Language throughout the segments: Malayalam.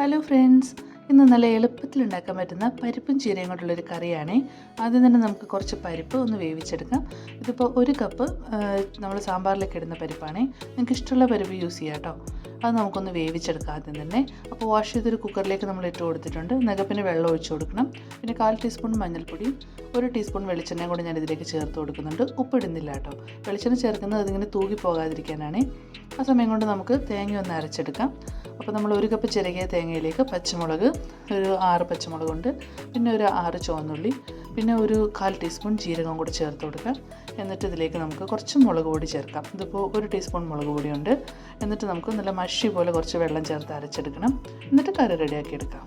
ഹലോ ഫ്രണ്ട്സ് ഇന്ന് നല്ല എളുപ്പത്തിൽ ഉണ്ടാക്കാൻ പറ്റുന്ന പരിപ്പും ചീരയും കൊണ്ടുള്ളൊരു കറിയാണേ. ആദ്യം തന്നെ നമുക്ക് കുറച്ച് പരിപ്പ് ഒന്ന് വേവിച്ചെടുക്കാം. ഇതിപ്പോൾ ഒരു കപ്പ് നമ്മൾ സാമ്പാറിലേക്ക് ഇടുന്ന പരിപ്പാണേ. നിങ്ങൾക്ക് ഇഷ്ടമുള്ള പരിപ്പ് യൂസ് ചെയ്യാം കേട്ടോ അത് നമുക്കൊന്ന് വേവിച്ചെടുക്കാം ആദ്യം തന്നെ. അപ്പോൾ വാഷ് ചെയ്തൊരു കുക്കറിലേക്ക് നമ്മൾ ഇട്ട് കൊടുത്തിട്ടുണ്ട്. നഗപ്പിന് വെള്ളം ഒഴിച്ച് കൊടുക്കണം. പിന്നെ കാൽ ടീസ്പൂൺ മഞ്ഞൾപ്പൊടിയും ഒരു ടീസ്പൂൺ വെളിച്ചെണ്ണയും കൂടി ഞാൻ ഇതിലേക്ക് ചേർത്ത് കൊടുക്കുന്നുണ്ട്. ഉപ്പിടുന്നില്ല കേട്ടോ വെളിച്ചെണ്ണ ചേർക്കുന്നത് അതിങ്ങനെ തൂകി പോകാതിരിക്കാനാണ് ആ സമയം കൊണ്ട് നമുക്ക് തേങ്ങ ഒന്ന് അരച്ചെടുക്കാം. അപ്പോൾ നമ്മൾ ഒരു കപ്പ് ചിരകിയ തേങ്ങയിലേക്ക് പച്ചമുളക് ഒരു ആറ് പച്ചമുളകുണ്ട് പിന്നെ ഒരു ആറ് ചുവന്നുള്ളി പിന്നെ ഒരു കാൽ ടീസ്പൂൺ ജീരകം കൂടി ചേർത്ത് കൊടുക്കാം. എന്നിട്ട് ഇതിലേക്ക് നമുക്ക് കുറച്ച് മുളക് പൊടി ചേർക്കാം. ഇതിപ്പോൾ ഒരു ടീസ്പൂൺ മുളക് പൊടിയുണ്ട്. എന്നിട്ട് നമുക്ക് നല്ല മഷി പോലെ കുറച്ച് വെള്ളം ചേർത്ത് അരച്ചെടുക്കണം. എന്നിട്ട് കറി റെഡിയാക്കി എടുക്കാം.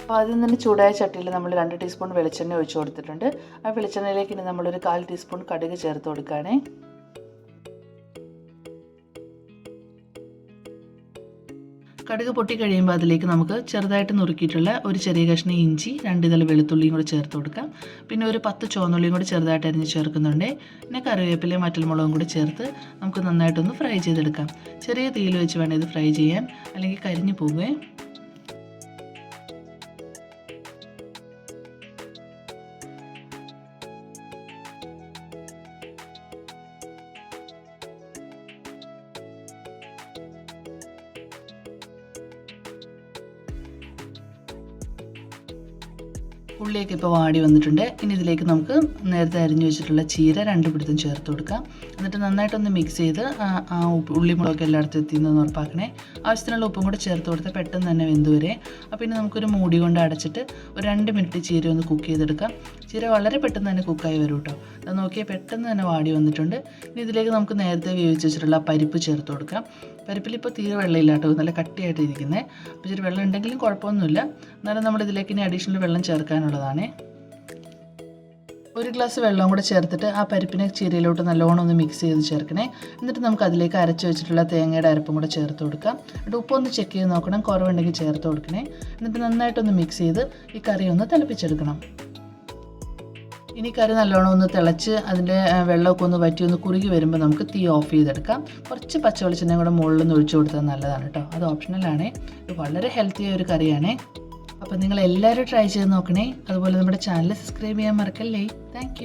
അപ്പോൾ ആദ്യം തന്നെ ചൂടായ ചട്ടിയിൽ നമ്മൾ രണ്ട് ടീസ്പൂൺ വെളിച്ചെണ്ണ ഒഴിച്ചു കൊടുത്തിട്ടുണ്ട്. ആ വെളിച്ചെണ്ണയിലേക്ക് ഇനി നമ്മളൊരു കാൽ ടീസ്പൂൺ കടുക് ചേർത്ത് കൊടുക്കുകയാണേ. കടുക് പൊട്ടി കഴിയുമ്പോൾ അതിലേക്ക് നമുക്ക് ചെറുതായിട്ട് നുറുക്കിയിട്ടുള്ള ഒരു ചെറിയ കഷ്ണം ഇഞ്ചി രണ്ട് ഇതൾ വെളുത്തുള്ളിയും കൂടി ചേർത്ത് കൊടുക്കാം. പിന്നെ ഒരു പത്ത് ചുവന്നുള്ളിയും കൂടി ചെറുതായിട്ട് അരിഞ്ഞ് ചേർക്കുന്നുണ്ട്. പിന്നെ കറിവേപ്പിലയും മറ്റൽമുളകും കൂടി ചേർത്ത് നമുക്ക് നന്നായിട്ടൊന്ന് ഫ്രൈ ചെയ്തെടുക്കാം. ചെറിയ തീയിൽ വെച്ച് വേണം ഇത് ഫ്രൈ ചെയ്യാൻ. അല്ലെങ്കിൽ കരിഞ്ഞു പോകുകയെ ഉള്ളിയൊക്കെ ഇപ്പോൾ വാടി വന്നിട്ടുണ്ട്. ഇനി ഇതിലേക്ക് നമുക്ക് നേരത്തെ അരിഞ്ഞു വെച്ചിട്ടുള്ള ചീര രണ്ട് ചേർത്ത് കൊടുക്കാം. എന്നിട്ട് നന്നായിട്ടൊന്ന് മിക്സ് ചെയ്ത് ആ- ഉപ്പ് ഉള്ളി മുളകൊക്കെ എല്ലായിടത്തും എത്തിയെന്ന് ഉറപ്പാക്കണേ. ആവശ്യത്തിനുള്ള ഉപ്പും കൂടെ ചേർത്ത് കൊടുത്താൽ പെട്ടെന്ന് തന്നെ വെന്ത് വരെ. അപ്പോൾ ഇനി നമുക്കൊരു മൂടി കൊണ്ട് അടച്ചിട്ട് ഒരു രണ്ട് മിനിറ്റ് ചീര ഒന്ന് കുക്ക് ചെയ്തെടുക്കാം. ചീര വളരെ പെട്ടെന്ന് തന്നെ കുക്കായി വരും കേട്ടോ അത് നോക്കിയാൽ പെട്ടെന്ന് തന്നെ വാടി വന്നിട്ടുണ്ട്. ഇനി ഇതിലേക്ക് നമുക്ക് നേരത്തെ വേവിച്ച് വെച്ചിട്ടുള്ള പരിപ്പ് ചേർത്ത് കൊടുക്കാം. പരിപ്പിൽ ഇപ്പോൾ തീരെ വെള്ളമില്ല കേട്ടോ നല്ല കട്ടിയായിട്ട് ഇരിക്കുന്നത് അപ്പോൾ ഇച്ചിരി വെള്ളം ഉണ്ടെങ്കിലും കുഴപ്പമൊന്നുമില്ല. എന്നാലും നമ്മൾ ഇതിലേക്ക് ഇനി അഡീഷണൽ വെള്ളം ചേർക്കാനുള്ളതാണ് ഒരു ഗ്ലാസ് വെള്ളം കൂടെ ചേർത്തിട്ട് ആ പരിപ്പിനെ ചീരയിലോട്ട് നല്ലോണം ഒന്ന് മിക്സ് ചെയ്ത് ചേർക്കണേ. എന്നിട്ട് നമുക്ക് അതിലേക്ക് അരച്ച് വെച്ചിട്ടുള്ള തേങ്ങയുടെ അരപ്പും കൂടെ ചേർത്ത് കൊടുക്കാം. എന്നിട്ട് ഉപ്പൊന്ന് ചെക്ക് ചെയ്ത് നോക്കണം കുറവുണ്ടെങ്കിൽ ചേർത്ത് കൊടുക്കണേ. എന്നിട്ട് നന്നായിട്ടൊന്ന് മിക്സ് ചെയ്ത് ഈ കറി ഒന്ന് തിളപ്പിച്ചെടുക്കണം. ഇനി കറി നല്ലോണം ഒന്ന് തിളച്ച് അതിന്റെ വെള്ളമൊക്കെ ഒന്ന് വറ്റി ഒന്ന് കുറുകി വരുമ്പോൾ നമുക്ക് തീ ഓഫ് ചെയ്തെടുക്കാം. കുറച്ച് പച്ചവെളിച്ചെണ്ണയും കൂടെ മുകളിൽ നിന്ന് ഒഴിച്ചു കൊടുത്താൽ നല്ലതാണ് കേട്ടോ. അത് ഓപ്ഷണലാണ് ഇത് വളരെ ഹെൽത്തി ആയ ഒരു കറിയാണേ. അപ്പോൾ നിങ്ങൾ എല്ലാവരും ട്രൈ ചെയ്ത് നോക്കണേ. അതുപോലെ നമ്മുടെ ചാനൽ സബ്സ്ക്രൈബ് ചെയ്യാൻ മറക്കല്ലേ. താങ്ക്